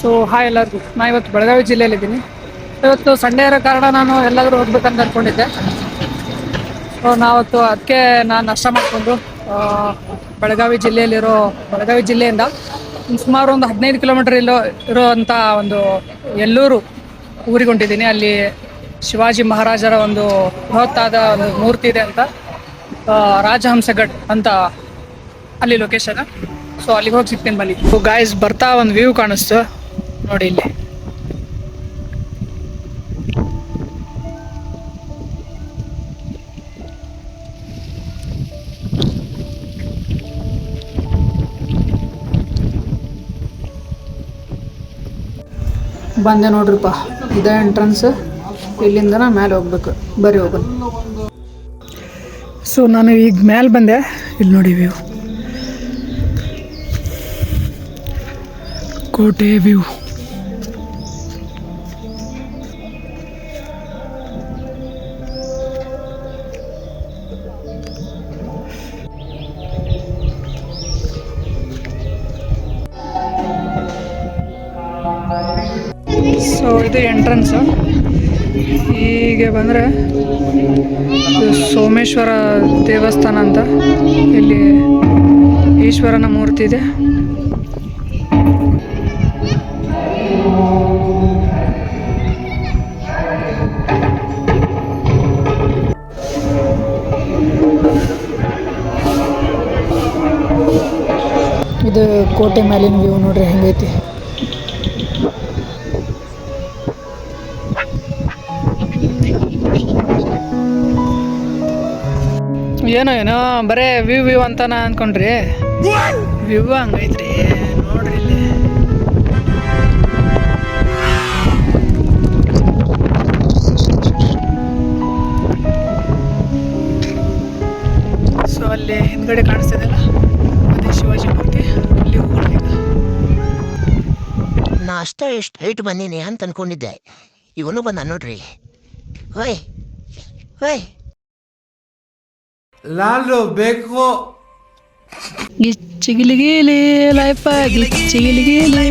So hi ಎಲ್ಲರಿಗೂ. ನಾ ಇವತ್ತು ಬೆಳಗಾವಿ ಜಿಲ್ಲೆಯಲ್ಲಿದ್ದೀನಿ. ಇವತ್ತು ಸಂಡೇ ಇರೋ ಕಾರಣ ನಾನು ಎಲ್ಲಾದರೂ ಹೋಗ್ಬೇಕಂತ ಅಂದ್ಕೊಂಡಿದ್ದೆ ಸೊ ನಾವತ್ತು ಅದಕ್ಕೆ ನಾನು ನಷ್ಟ ಮಾಡಿಕೊಂಡು ಬೆಳಗಾವಿ ಜಿಲ್ಲೆಯಲ್ಲಿರೋ, ಬೆಳಗಾವಿ ಜಿಲ್ಲೆಯಿಂದ ಸುಮಾರು ಒಂದು ಹದಿನೈದು ಕಿಲೋಮೀಟರ್ ಇಲ್ಲೋ ಇರೋವಂಥ ಒಂದು ಎಲ್ಲೂರು ಊರಿಗೆ ಹೊಂಟಿದ್ದೀನಿ ಅಲ್ಲಿ ಶಿವಾಜಿ ಮಹಾರಾಜರ ಒಂದು ಬೃಹತ್ತಾದ ಒಂದು ಮೂರ್ತಿ ಇದೆ ಅಂತ ರಾಜಹಂಸಗಡ್ ಅಂತ ಅಲ್ಲಿ ಲೊಕೇಶನ್ ಸೊ ಅಲ್ಲಿಗೆ ಹೋಗಿ ಸಿಗ್ತೀನಿ ಬನ್ನಿ. ಗಾಯ್ಸ್ ಬರ್ತಾ ಒಂದು ವ್ಯೂ ಕಾಣಿಸ್ತು. ನೋಡಿ ಇಲ್ಲಿ ಬಂದೆ ನೋಡ್ರಿಪ್ಪ ಇದೇ ಎಂಟ್ರೆನ್ಸ್ ಇಲ್ಲಿಂದ ನಾನು ಮೇಲೆ ಹೋಗ್ಬೇಕು. ಬರೀ ಹೋಗೋಣ ಸೊ ನಾನು ಈಗ ಮೇಲೆ ಬಂದೆ. ಇಲ್ಲಿ ನೋಡಿ ವ್ಯೂ ಕೋಟೆ ವ್ಯೂ ಸೊ ಇದು ಎಂಟ್ರೆನ್ಸ್ ಹೀಗೆ ಬಂದರೆ ಸೋಮೇಶ್ವರ ದೇವಸ್ಥಾನ ಅಂತ. ಇಲ್ಲಿ ಈಶ್ವರನ ಮೂರ್ತಿ ಇದೆ. ಇದು ಕೋಟೆ ಮೇಲಿನ ವ್ಯೂ ನೋಡ್ರಿ, ಹೆಂಗೈತಿ. ಏನೋ ಏನೋ ಬರೇ ವ್ಯೂ ವ್ಯೂ ಅಂತಾನ ಅನ್ಕೊಂಡ್ರಿ. ವ್ಯೂ ಹಂಗೈತ್ರಿ, ನೋಡ್ರಿ ಇಲ್ಲಿ. ಸೊ ಅಲ್ಲಿ ಹಿಂದ್ಗಡೆ ಕಾಣಿಸ್ತಿದೆಲ್ಲ ಅದೇ ಶಿವಾಜಿ ಮೂರ್ತಿ. ಹೋಗೋಣ ನಾ ಅಷ್ಟೇ ಎಷ್ಟು ಹೈಟ್ ಬಂದೀನಿ ಅಂತ ಅನ್ಕೊಂಡಿದ್ದೆ. ಇವನು ಬಂದ ನೋಡ್ರಿ. ಹೋಯ್ ಹೋಯ್. ಲಾಲು ಬೇಕು. ಗಿಚ್ಚಿಗಿಲಿಗಿಲಿ ಲೈಫ ಗಿಚ್ಚಿಗಿಲಿಗಿಲಿ.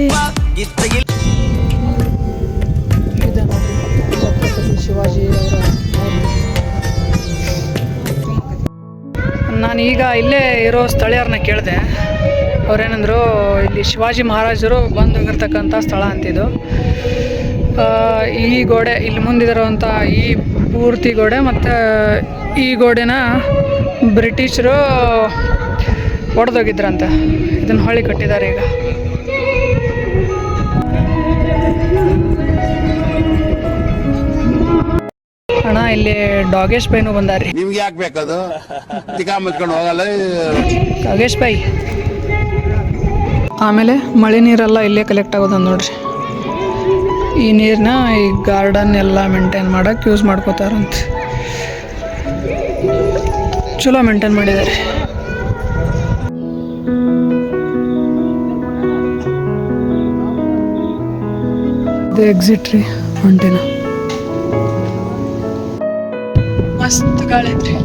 ಶಿವಾಜಿ ನಾನು ಈಗ ಇಲ್ಲೇ ಇರೋ ಸ್ಥಳೀಯರನ್ನ ಕೇಳಿದೆ. ಅವ್ರೇನಂದ್ರು ಇಲ್ಲಿ ಶಿವಾಜಿ ಮಹಾರಾಜರು ಬಂದು ಹೋಗಿರ್ತಕ್ಕಂಥ ಸ್ಥಳ ಅಂತಿದ್ದು ಈ ಗೋಡೆ ಇಲ್ಲಿ ಮುಂದಿರುವಂಥ ಈ ಪೂರ್ತಿ ಗೋಡೆ ಮತ್ತು ಈ ಗೋಡೆನ ಬ್ರಿಟಿಷರು ಒಡೆದೋಗಿದ್ರಂತೆ. ಇದನ್ನು ಹೊಳಿ ಕಟ್ಟಿದ್ದಾರೆ ಈಗ. ಅಣ್ಣ ಇಲ್ಲಿ ಡಾಗೇಶ್ ಬೈನು ಬಂದಾರ್ರಿ. ನಿಮ್ಗೆ ಯಾಕೆ ಬೇಕದು? ಹೋಗಲ್ಲ. ಡಾಗೇಶ್ ಬೈ. ಆಮೇಲೆ ಮಳೆ ನೀರೆಲ್ಲ ಇಲ್ಲೇ ಕಲೆಕ್ಟ್ ಆಗೋದ ನೋಡ್ರಿ. ಈ ನೀರನ್ನ ಈ ಗಾರ್ಡನ್ ಎಲ್ಲ ಮೇಂಟೈನ್ ಮಾಡೋಕೆ ಯೂಸ್ ಮಾಡ್ಕೋತಾರಂತ. ಚಲೋ ಮೇಂಟೈನ್ ಮಾಡಿದ್ದಾರೆ ಇದು ಎಕ್ಸಿಟ್ ರೀ ಹೊಂಟಿನ ಮಸ್ತ್ ಗಾಳಿ ಐತ್ರಿ.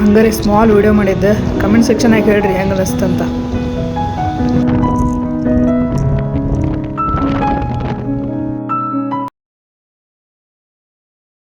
ಹಂಗಾರೆ ಸ್ಮಾಲ್ ವಿಡಿಯೋ ಮಾಡಿದ್ದೆ. ಕಮೆಂಟ್ ಹಾಕಿ ಹೇಳ್ರಿ ಹೆಂಗೆ ಅನಿಸ್ತಂತ.